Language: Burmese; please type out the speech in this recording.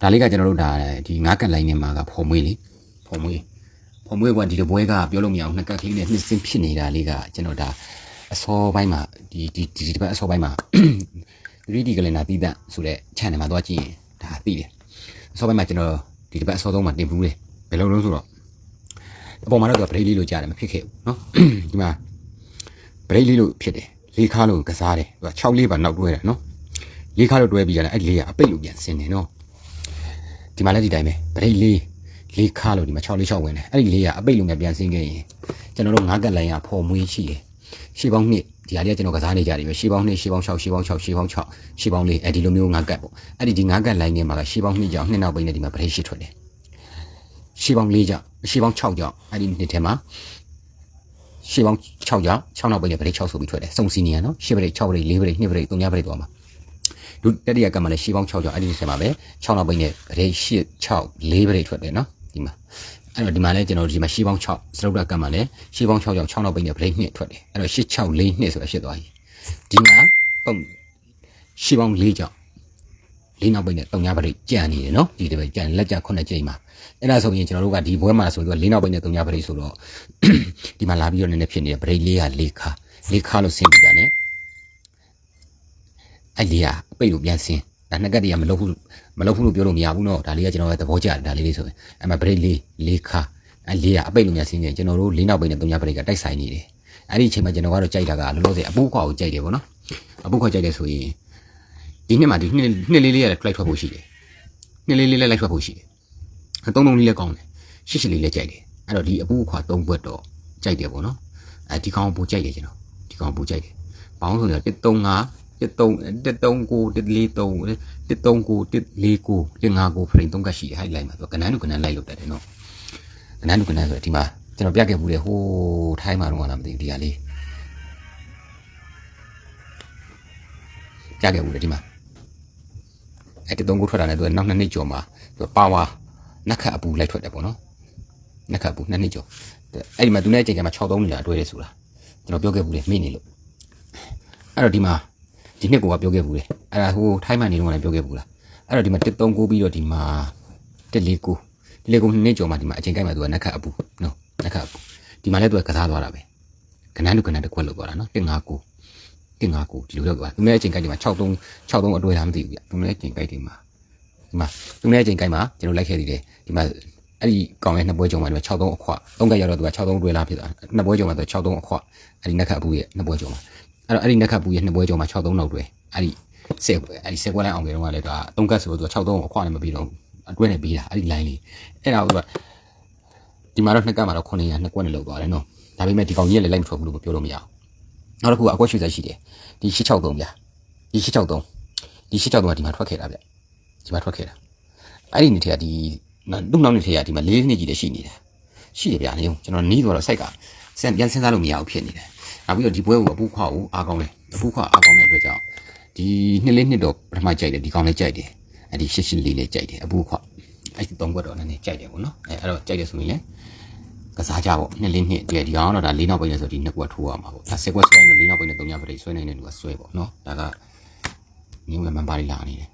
ဒါလေးကကျွန်တော်တို့ဒါဒီငါးကက်လိုင်းနဲ့မှာကဖော်မွေးလေဖော်မွေးဖော်မွေးကဒီလိုပွဲကပြောလို့မရအောင်နှစ်ကက်ကလေးနဲ့နှစ်စင်းဖြစ်နေတာလေးကကျွန်တော်ဒါအစောပိုင်းမှာဒီဒီဒီဒီဘက်အစောပိုင်းမှာ 3D ကလင်နာတီးတန့်ဆိုတဲ့ channel မှာသွားကြည့်ရင်ဒါသိတယ်အစောပိုင်းမှာကျွန်တော်ဒီတစ်ပတ်အစောဆုံးမှာတင်ဘူးတယ်ဘယ်လိုလုပ်ဆိုတော့အပေါ်မှာတော့ဗရိတ်လေးလို့ကြားတယ်မဖြစ်ခဲ့ဘူးเนาะ ဒီမှာဗရိတ်လေးလို့ဖြစ်တယ်လေးခါလို့ကစားတယ်သူက6လေးပါနောက်တွဲတယ်เนาะလေးခါလို့တွဲပြီးကြတယ်အဲ့ဒီလေးကအပိတ်လို့ပြန်ဆင်းတယ်เนาะ ဒီမှာလည်းဒီတိုင်းပဲဗရိတ်လေးလေးခါလို့ဒီမှာ6လေး6ဝင်တယ်အဲ့ဒီလေးကအပိတ်လုံးနဲ့ပြန်ဆင်းခဲ့ရင်ကျွန်တော်တို့ငါးကက်လိုင်းကဖော်မွေးရှိတယ်ရှေးပေါင်းနှစ်ဒီဟာလေးကကျွန်တော်ကစားနေကြတယ်ပဲရှေးပေါင်းနှစ်ရှေးပေါင်း6ရှေးပေါင်း6ရှေးပေါင်း6ရှေးပေါင်းလေးအဲ့ဒီလိုမျိုးငါးကက်ပေါ့အဲ့ဒီဒီငါးကက်လိုင်းထဲမှာကရှေးပေါင်းနှစ်ကြောင်နှစ်နောက်ပိတ်နဲ့ဒီမှာဗရိတ်ရှိထွက်တယ်ရှေးပေါင်း၄ကြောင်ရှေးပေါင်း6ကြောင်အဲ့ဒီနှစ်ထဲမှာရှေးပေါင်း6ကြောင်6နောက်ပိတ်နဲ့ဗရိတ်6ဆိုပြီးထွက်တယ်စုံစီနီယာနော်ရှေးဗရိတ်6ဗရိတ်4ဗရိတ်2ဗရိတ်3ဗရိတ်သွားမှာ ဒုတတိယကပ်မှာလည်းရှေးပေါင်း6ကြောင်အဲ့ဒီဆယ်မှာပဲ6နောက်ပိတ်နဲ့ဗရိတ်8 6 4ဗရိတ်ထွက်တယ်နော်ဒီမှာအဲ့တော့ဒီမှာလည်းကျွန်တော်တို့ဒီမှာရှေးပေါင်း6စရုပ်တကပ်မှာလည်းရှေးပေါင်း6ကြောင်6နောက်ပိတ်နဲ့ဗရိတ်2ထွက်တယ်အဲ့တော့8 6 4 2ဆိုတာဖြစ်သွားပြီဒီမှာပုံရှေးပေါင်း4ကြောင်၄နောက်ပိတ်နဲ့3ညဗရိတ်ကြံနေတယ်နော်ဒီတစ်ပိတ်ကြံလက်ကြ9ကြိမ်မှာအဲ့ဒါဆိုရင်ကျွန်တော်တို့ကဒီဘွဲမှာဆိုတော့၄နောက်ပိတ်နဲ့3ညဗရိတ်ဆိုတော့ဒီမှာလာပြီးတော့နည်းနည်းဖြစ်နေတယ်ဗရိတ်လေးက၄ခါ၄ခါလို့ဆင်းပြီးတာ ਨੇ အဲ့လေးကအပိတ်လို့ပြန်ဆင်းဒါနှစ်ကက်တည်းကမလုပ်ဘူးမလုပ်ဘူးလို့ပြောလို့မရဘူးเนาะဒါလေးကကျွန်တော်ရဲ့သဘောကျတယ်ဒါလေးလေးဆိုရင်အဲ့မှာဘရိတ်လေးလေးခါအဲ့လေးကအပိတ်လို့ပြန်ဆင်းနေကျွန်တော်တို့လေးနောက်ပိတ်နဲ့သုံးညဘရိတ်ကတိုက်ဆိုင်နေတယ်အဲ့ဒီအချိန်မှာကျွန်တော်ကတော့ကြိုက်တာကလောလောဆယ်အပူခွာကိုကြိုက်တယ်ပေါ့နော်အပူခွာကြိုက်တယ်ဆိုရင်ဒီနှစ်မှာဒီနှစ်နှစ်လေးလေးရလိုက်ထွက်ဖို့ရှိတယ်နှစ်လေးလေးလည်းလိုက်ထွက်ဖို့ရှိတယ်သုံးလုံးလေးလည်းကောင်းတယ်ရှစ်ရှစ်လေးလည်းကြိုက်တယ်အဲ့တော့ဒီအပူခွာသုံးဘွက်တော့ကြိုက်တယ်ပေါ့နော်အဲဒီကောင်ပူကြိုက်တယ်ကျွန်တော်ဒီကောင်ပူကြိုက်တယ်ဘောင်းဆိုတော့135 139 139 139 139 frame 3ကတ်ရှိတယ်ဟိုက်လိုက်မှာသူကကနန်းတူကနန်းလိုက်လို့တက်တယ်နော်ကနန်းတူကနန်းဆိုတော့ဒီမှာကျွန်တော်ပြခဲ့ဘူးလေဟိုးထိုင်းမှာတော့လားမသိဘူးဒီဟာလေးပြခဲ့ဘူးလေဒီမှာအဲ့139ထွက်တာနဲ့သူကနောက်နှစ်နှစ်ကျော်မှာသူကပါဝါနက်ခတ်အပူလိုက်ထွက်တယ်ပေါ့နော်နက်ခတ်အပူနှစ်နှစ်ကျော်အဲ့ဒီမှာသူနဲ့အချိန်ကမှ63နေတာအတွဲတယ်ဆိုတာကျွန်တော်ပြောခဲ့ဘူးလေမိနေလို့အဲ့တော့ဒီမှာ ဒီနှစ်ကိုကပြောခဲ့ဘူးလေအဲ့ဒါဟိုထိုင်းမှန်နေတော့လည်းပြောခဲ့ဘူးလားအဲ့တော့ဒီမှာ139ပြီးတော့ဒီမှာ149 149နှစ်ကျော်မှဒီမှာအချိန်ကိုက်မှသူကနက်ခတ်အပူနော်နက်ခတ်အပူဒီမှာလည်းသူကကစားသွားတာပဲကနန်းတူကနန်းတစ်ခွက်လောက်သွားတာနော်159 159ဒီလိုလောက်သွားသူနဲ့အချိန်ကိုက်ဒီမှာ63 63အတွဲလားမသိဘူးဗျသူနဲ့အချိန်ကိုက်ဒီမှာဒီမှာသူနဲ့အချိန်ကိုက်မှာကျွန်တော်လိုက်ခဲ့သေးတယ်ဒီမှာအဲ့ဒီကောင်ရဲ့နှစ်ပွဲကြုံမှာဒီမှာ63အခွသုံးကက်ရတော့သူက63တွဲလားဖြစ်သွားနှစ်ပွဲကြုံမှာသူ63အခွအဲ့ဒီနက်ခတ်အပူရဲ့နှစ်ပွဲကြုံမှာ အဲ့တော့အဲ့ဒီနက်ခတ်ပူရဲ့နှစ်ပွဲကျော်မှာ63နောက်တွဲအဲ့ဒီစက်ပွဲအဲ့ဒီစက်ပွဲလိုက်အောင်ကြတော့လည်းဒါ3ကတ်ဆိုတော့သူက63အခွနဲ့မပြီးတော့အတွဲနဲ့ပြီးတာအဲ့ဒီ line လေးအဲ့ဒါကဒီမှာတော့နှစ်ကတ်မှာတော့900နှစ်ကွက်နဲ့လောက်သွားတယ်နော်ဒါပေမဲ့ဒီကောင်ကြီးလည်းလိုက်မထွက်ဘူးလို့ပြောလို့မရအောင်နောက်တစ်ခုကအကွက်ရွှေဆက်ရှိတယ်ဒီ663ဗျာဒီ663ဒီ663ကဒီမှာထွက်ခဲ့တာဗျဒီမှာထွက်ခဲ့တာအဲ့ဒီနေ့တည်းကဒီလူနောက်နေ့တည်းကဒီမှာ၄နှစ်ကြီးတည်းရှိနေတယ်ရှိတယ်ဗျာနေကျွန်တော်နီးသွားတော့စိုက်ကစံပြန်စဉ်းစားလို့မရဘူးဖြစ်နေတယ် နောက်ပြီးတော့ဒီပွဲကိုအပူခွာကိုအားကောင်းတယ်အပူခွာအားကောင်းတဲ့အတွက်ကြောင့်ဒီနှစ်လေးနှစ်တော့ပထမကြိုက်တယ်ဒီကောင်လည်းကြိုက်တယ်အဲ့ဒီရှစ်ရှစ်လေးလည်းကြိုက်တယ်အပူခွာအဲ့ဒီသုံးဘက်တော့နည်းနည်းကြိုက်တယ်ပေါ့နော်အဲ့အဲ့တော့ကြိုက်တယ်ဆိုရင်လည်းကစားကြပေါ့နှစ်လေးနှစ်တည်းဒီကောင်တော့ဒါလေးနောက်ပိတ်နေဆိုဒီနှစ်ကွက်ထိုးရမှာပေါ့ဒါဆယ်ကွက်ဆွဲရင်တော့လေးနောက်ပိတ်နေသုံးညပရိဆွဲနိုင်တဲ့လူကဆွဲပေါ့နော်ဒါကနင်းလည်းမန်ပါရီလာနေတယ်